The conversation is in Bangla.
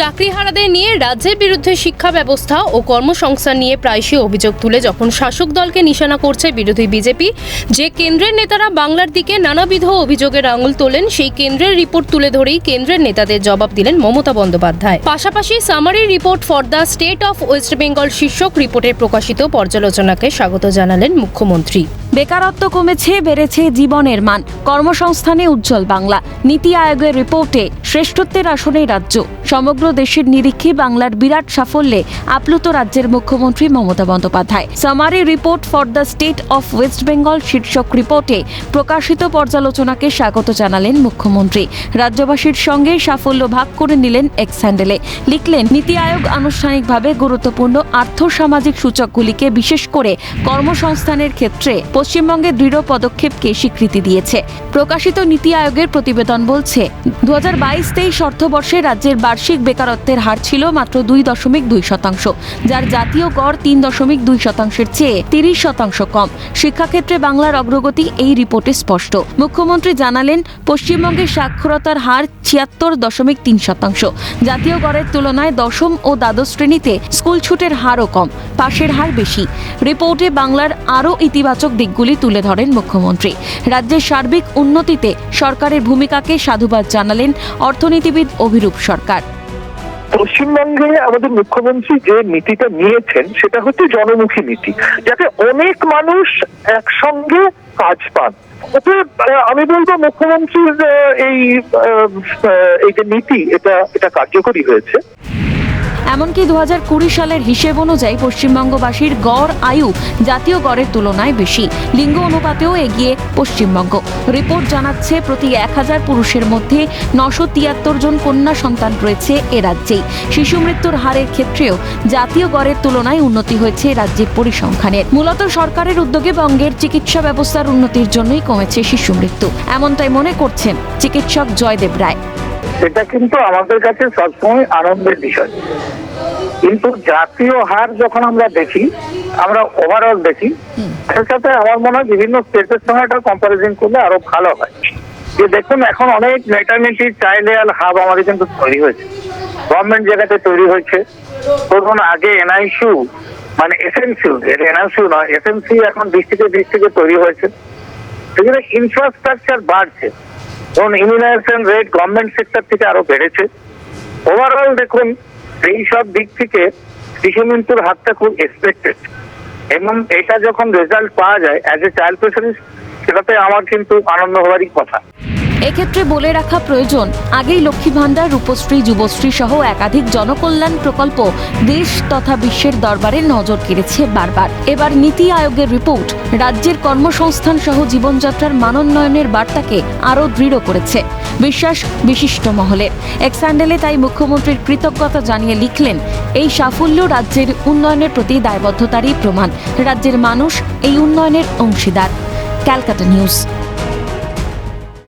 চাকরিহারাদের নিয়ে রাজ্যের বিরুদ্ধে শিক্ষা ব্যবস্থা ও কর্মসংস্থান নিয়ে প্রায়শই অভিযোগ তুলে যখন শাসক দলকে নিশানা করছে বিরোধী বিজেপি, যে কেন্দ্রের নেতারা বাংলার দিকে নানাবিধ অভিযোগের আঙুল তোলেন, সেই কেন্দ্রের রিপোর্ট তুলে ধরেই কেন্দ্রের নেতাদের জবাব দিলেন মমতা বন্দ্যোপাধ্যায়। পাশাপাশি summary report for the state of West Bengal শীর্ষক রিপোর্টের প্রকাশিত পর্যালোচনাকে স্বাগত জানালেন মুখ্যমন্ত্রী। বেকারত্ব কমেছে, বেড়েছে জীবনের মান। কর্মসংস্থানে উজ্জ্বল বাংলা। নীতি আয়োগের রিপোর্টে শ্রেষ্ঠত্বের আসনে রাজ্য। সমগ্র দেশের নিরীক্ষে বাংলার বিরাট সাফল্যে আপ্লুত রাজ্যের মুখ্যমন্ত্রী Mamata Bandyopadhyay. Summary report for the state of West Bengal শীর্ষক রিপোর্টে প্রকাশিত পর্যালোচনাকে স্বাগত জানালেন মুখ্যমন্ত্রী। রাজ্যবাসীর সঙ্গে সাফল্য ভাগ করে নিলেন এক্স হ্যান্ডেলে। লিখলেন, নীতি আয়োগ আনুষ্ঠানিকভাবে গুরুত্বপূর্ণ আর্থসামাজিক সূচকগুলিকে বিশেষ করে কর্মসংস্থানের ক্ষেত্রে পশ্চিমবঙ্গের দৃঢ় পদক্ষেপকে স্বীকৃতি দিয়েছে। প্রকাশিত নীতি আয়োগের প্রতিবেদন বলছে দু হাজার বাইশ তেইশ অর্থবর্ষে রাজ্যের বার্ষিক বেকারত্বের হার ছিল মাত্র দুই দশমিক দুই শতাংশ, যার জাতীয় গড় তিন দশমিক দুই শতাংশের চেয়ে তিরিশ শতাংশ কম। শিক্ষাক্ষেত্রে বাংলার অগ্রগতি এই রিপোর্টে স্পষ্ট। মুখ্যমন্ত্রী জানালেন পশ্চিমবঙ্গের সাক্ষরতার হার ছিয়াত্তর দশমিক তিন শতাংশ। জাতীয় গড়ের তুলনায় দশম ও দ্বাদশ শ্রেণীতে স্কুল ছুটের হারও কম। পাশের হার বেশি। রিপোর্টে বাংলার আরও ইতিবাচক দিকগুলি তুলে ধরেন মুখ্যমন্ত্রী। রাজ্যের সার্বিক উন্নতিতে সরকারের ভূমিকাকে সাধুবাদ জানালেন অর্থনীতিবিদ অভিরূপ সরকার। পশ্চিমবঙ্গে আমাদের মুখ্যমন্ত্রী যে নীতিটা নিয়েছেন, সেটা হচ্ছে জনমুখী নীতি, যাতে অনেক মানুষ একসঙ্গে কাজ পান। আমি বলব মুখ্যমন্ত্রীর এই এই যে নীতি, এটা এটা কার্যকরী হয়েছে। এমনকি দু হাজার কুড়ি সালের হিসেব অনুযায়ী পশ্চিমবঙ্গবাসীর গড় আয়ু জাতীয় গড়ের তুলনায় বেশি। লিঙ্গ অনুপাতেও এগিয়ে পশ্চিমবঙ্গ। রিপোর্ট জানাচ্ছে প্রতি এক হাজার পুরুষের মধ্যে নশো তিয়াত্তর জন কন্যা সন্তান রয়েছে এ রাজ্যেই। শিশু মৃত্যুর হারের ক্ষেত্রেও জাতীয় গড়ের তুলনায় উন্নতি হয়েছে রাজ্যের পরিসংখ্যানের। মূলত সরকারের উদ্যোগে বঙ্গের চিকিৎসা ব্যবস্থার উন্নতির জন্যই কমেছে শিশু মৃত্যু। এমনটাই মনে করছেন চিকিৎসক জয়দেব রায়। সেটা কিন্তু আমাদের কাছে সবসময় আনন্দের বিষয়। কিন্তু জাতীয় হার যখন আমরা দেখি, আমরা ওভারঅল দেখি, তার সাথে আমার মনে হয় বিভিন্ন স্টেটের সঙ্গে একটা কম্পারিজন করলে আরও ভালো হয়। যে দেখুন, এখন অনেক মেটার্নিটি চাইল্ড হাব আমাদের কিন্তু তৈরি হয়েছে। গভর্নমেন্ট জায়গাতে তৈরি হয়েছে। ধরুন, আগে এনআইসিউ মানে এসএনসিউ এনআইসিউ নয় এসএনসি এখন ডিস্ট্রিক্টে ডিস্ট্রিক্টে তৈরি হয়েছে। সেখানে ইনফ্রাস্ট্রাকচার বাড়ছে। ধরুন ইমিউনাইজেশন রেট গভর্নমেন্ট সেক্টর থেকে আরও বেড়েছে। ওভারঅল দেখুন, এই সব দিক থেকে শিশু মৃত্যুর হাতটা খুব এক্সপেক্টেড এবং এটা যখন রেজাল্ট পাওয়া যায় অ্যাজ এ চাইল্ড স্পেশালিস্ট সেটাতে আমার কিন্তু আনন্দ হওয়ারই কথা। এক্ষেত্রে বলে রাখা প্রয়োজন, আগেই লক্ষ্মী ভাণ্ডার, রূপশ্রী, যুবশ্রী সহ একাধিক জনকল্যাণ প্রকল্প দেশ তথা বিশ্বের দরবারে নজর কেড়েছে বারবার। এবার নীতি আয়োগের রিপোর্ট, রাজ্যের কর্মসংস্থান সহ জীবনযাত্রার মানোন্নয়নের বার্তাকে আরও দৃঢ় করেছে বিশ্বাস বিশিষ্ট মহলে। এক্সান্ডেলে তাই মুখ্যমন্ত্রীর কৃতজ্ঞতা জানিয়ে লিখলেন, এই সাফল্য রাজ্যের উন্নয়নের প্রতি দায়বদ্ধতারই প্রমাণ। রাজ্যের মানুষ এই উন্নয়নের অংশীদার। ক্যালকাটা নিউজ।